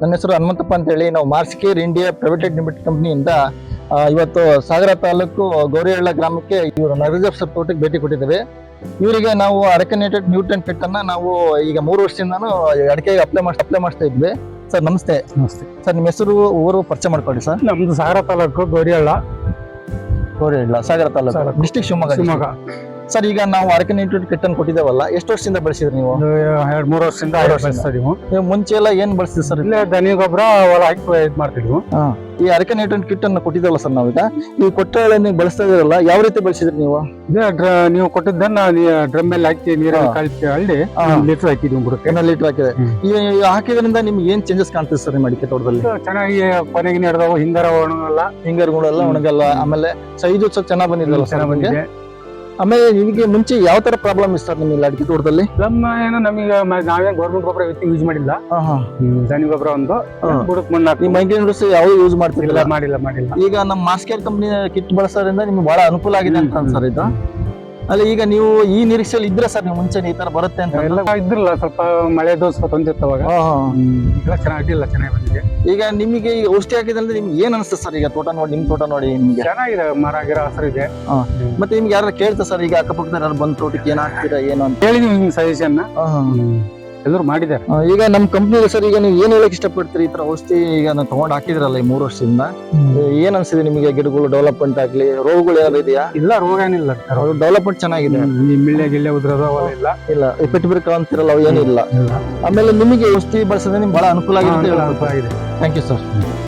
ನನ್ನ ಹೆಸರು ಹನುಮಂತಪ್ಪ ಅಂತ ಹೇಳಿ ನಾವು Mars Care India private limited ಕಂಪ್ನಿಯಿಂದ ಇವತ್ತು ಸಾಗರ ತಾಲೂಕು ಗೌರಿಹಳ್ಳ ಗ್ರಾಮಕ್ಕೆ ಇವರು ನರಜಪ್ ಸರ್ ತೋಟಕ್ಕೆ ಭೇಟಿ ಕೊಟ್ಟಿದ್ದೇವೆ. ಇವರಿಗೆ ನಾವು ಅರೆಕನೇಟೆಡ್ ನ್ಯೂಟ್ರನ್ ಫಿಟ್ ಅನ್ನ ನಾವು ಈಗ ಮೂರು ವರ್ಷದಿಂದನೂ ಅಡಕೆಗೆ ಅಪ್ಲೈ ಮಾಡಿ ಅಪ್ಲೈ ಮಾಡ್ತಾ ಇದ್ವಿ ಸರ್ ನಮಸ್ತೆ. ನಮಸ್ತೆ. ಸರ್ ನಿಮ್ಮ ಹೆಸರು ಊರು ಪರಿಚಯ ಮಾಡ್ಕೊಳ್ಳಿ ಸರ್. ನಮ್ದು ಸಾಗರ ತಾಲೂಕು ಗೌರಿಹಳ್ಳ. ಗೌರಿಹಳ್ಳ ಸಾಗರ ತಾಲೂಕು. ಡಿಸ್ಟಿಕ್ ಶಿವಮೊಗ್ಗ. ಶಿವಮೊಗ್ಗ. ಸರ್ ಈಗ ನಾವು ಅರೆಕನೇಟೆಡ್ ಕಿಟ್ ಅನ್ನು ಕೊಟ್ಟಿದ್ದೇವಲ್ಲ ಎಷ್ಟು ವರ್ಷದಿಂದ ಬಳಸಿದ್ರಿ ನೀವು? ಎರಡ್ ಮೂರು ವರ್ಷದಿಂದ ಐದು ವರ್ಷ ನೀವು ಮುಂಚೆ ಎಲ್ಲ ಏನ್ ಬಳಸಿದ್ರಿ ಸರ್? ಇಲ್ಲೇ ದನಿ ಗೊಬ್ಬರ ಹೊಲ ಹಾಕಿ ಇದು ಮಾಡ್ತಿದ್ವು. ಈ ಅರಕೆ ನ್ಯೂಟ್ರನ್ ಕಿಟ್ ಅನ್ನು ಕೊಟ್ಟಿದ್ದಲ್ಲ ಸರ್ ನಾವೀಗ? ಈ ಕೊಟ್ಟಳೆ ನೀವು ಬಳಸ್ತಾ ಇದ್ರಲ್ಲ ಯಾವ ರೀತಿ ಬಳಸಿದ್ರಿ ನೀವು? ಇದೇ ನೀವು ಕೊಟ್ಟಿದ್ದನ್ನ ಡ್ರಮ್ ಮೇಲೆ ಹಾಕಿ ನೀರಲ್ಲಿ. ಕಳಿಸಿ ಹಳ್ಳಿ. ಲೀಟರ್ ಹಾಕಿದ್ವಿ ಬುಡಕ್ಕೆ ಲೀಟರ್ ಹಾಕಿದೆ. ಈ ಹಾಕಿದ್ರಿಂದ ನಿಮ್ಗೆ ಏನ್ ಚೇಂಜಸ್ ಕಾಣ್ತದೆ ಸರ್ ನಿಮ್ಮ ಅಡಿಕೆ ತೋಟದಲ್ಲಿ? ಚೆನ್ನಾಗಿ ಕೊನೆಗೆ ನಡೆದವು ಹಿಂಗಾರ ಒಣಗಲ್ಲ. ಹಿಂಗಾರ ಹ್ಮ್. ಒಣಗಲ್ಲ. ಆಮೇಲೆ ಸೈಜು ಚೆನ್ನಾಗಿ ಬಂದಿದ್ದಲ್ಲ ಸರ್ ಚೆನ್ನಾಗಿ ಬಂದಿದೆ. ಆಮೇಲೆ ನಿಮಗೆ ಮುಂಚೆ ಯಾವ ತರ ಪ್ರಾಬ್ಲಮ್ ಇಷ್ಟ ಸರ್ ನಿಮ್ಮ ಅಡಿಕೆ ತೋಟದಲ್ಲಿ? ನಮ್ಮ ಏನು ನಮಗೆ ನಾವೇನು ಗೌರ್ಮೆಂಟ್ ಗೊಬ್ಬರ ಯೂಸ್ ಮಾಡಿಲ್ಲ. ದನಿ ಗೊಬ್ಬರ ಒಂದು. ಹುಡುಕ್ ಬುಡಕ್ ಮಣ್ಣು ನೀವು ಹಾಕಿ ಮೈಂಟೆನೆನ್ಸ್ ಯಾವ ಯೂಸ್ ಮಾಡ್ತೀರಾ ಮಾಡಿಲ್ಲ ಮಾಡಿಲ್ಲ. ಈಗ ನಮ್ಮ ಮಾಸ್ಕೇರ್ ಕಂಪ್ನಿ ಕಿಟ್ ಬಳಸೋದ್ರಿಂದ ನಿಮ್ಗೆ ಬಹಳ ಅನುಕೂಲ ಆಗಿದೆ ಅಂತ ಅನ್ಸರ್ ಸರ್ ಇದು ಅಲ್ಲ ಈಗ ನೀವು ಈ ನಿರೀಕ್ಷೆಯಲ್ಲಿ ಇದ್ರೆ ಸರ್ ನೀವು ಮುಂಚೆ ಈ ತರ ಬರುತ್ತೆ ಅಂತ? ಎಲ್ಲ ಇದ್ರಲ್ಲ ಸ್ವಲ್ಪ ಮಳೆ ದೋಸ್ ತಂದಿತ್ತು ಅವಾಗ. ಹಾ, ಹಾ. ಈಗ ಚೆನ್ನಾಗಿಲ್ಲ ಚೆನ್ನಾಗಿ ಬಂದಿದೆ. ಈಗ ನಿಮಗೆ ಈಗ ಔಷಧಿ ಹಾಕಿದ್ರೆ ನಿಮ್ಗೆ ಏನ್ ಅನಿಸ್ತದೆ ಸರ್? ಈಗ ತೋಟ ನೋಡಿ ನಿಮ್ ತೋಟ ನೋಡಿ ನಿಮ್ಗೆ. ಚೆನ್ನಾಗಿದೆ ಮರ ಗಿರ ಹಸಿರು ಇದೆ. ಮತ್ತೆ ನಿಮ್ಗೆ ಯಾರು ಕೇಳ್ತಾರೆ ಸರ್ ಈಗ ಅಕ್ಕಪಕ್ಕದ ಯಾರು ಬಂದು ತೋಟಕ್ಕೆ ಏನ್ ಹಾಕ್ತೀರಾ ಏನು ಅಂತ? ಹೇಳಿದೀವಿ ನಿಮ್ಗೆ ಸಜೆಷನ್. ಎಲ್ಲರೂ ಮಾಡಿದ್ದಾರೆ. ಆ, ಈಗ ನಮ್ಮ ಕಂಪ್ನಿ ಸರ್ ಈಗ ನೀವು ಏನ್ ಹೇಳಕ್ ಇಷ್ಟಪಡ್ತೀರಿ? ಈ ತರ ಔಷಧಿ ಈಗ ನಾವು ತಗೊಂಡ್ ಹಾಕಿದ್ರಲ್ಲ ಈ ಮೂರು ವರ್ಷದಿಂದ. ಏನು ಏನ್ ಅನ್ಸಿದೆ ನಿಮಗೆ? ಗಿಡಗಳು ಡೆವಲಪ್ಮೆಂಟ್ ಆಗ್ಲಿ ರೋಗಗಳು ಯಾವ್ದು ಇದೆಯಾ? ಇಲ್ಲ ರೋಗ ಏನಿಲ್ಲ ಡೆವಲಪ್ಮೆಂಟ್ ಚೆನ್ನಾಗಿದೆ. ಈ ಮಿಳ್ಳೆ ಗಿಳ್ಳೆ ಉದ್ರದ ಅವೆಲ್ಲ ಇಲ್ಲ. ಇಲ್ಲ ಬಿರ್ಕ ಅಂತಿರಲ್ಲ ಅವು ಏನೂ ಇಲ್ಲ ಆಮೇಲೆ ನಿಮಗೆ ಔಷಧಿ ಬಳಸಿದ್ರೆ ನಿಮ್ಗೆ ಬಹಳ ಅನುಕೂಲ ಆಗಿದೆ ಥ್ಯಾಂಕ್ ಯು ಸರ್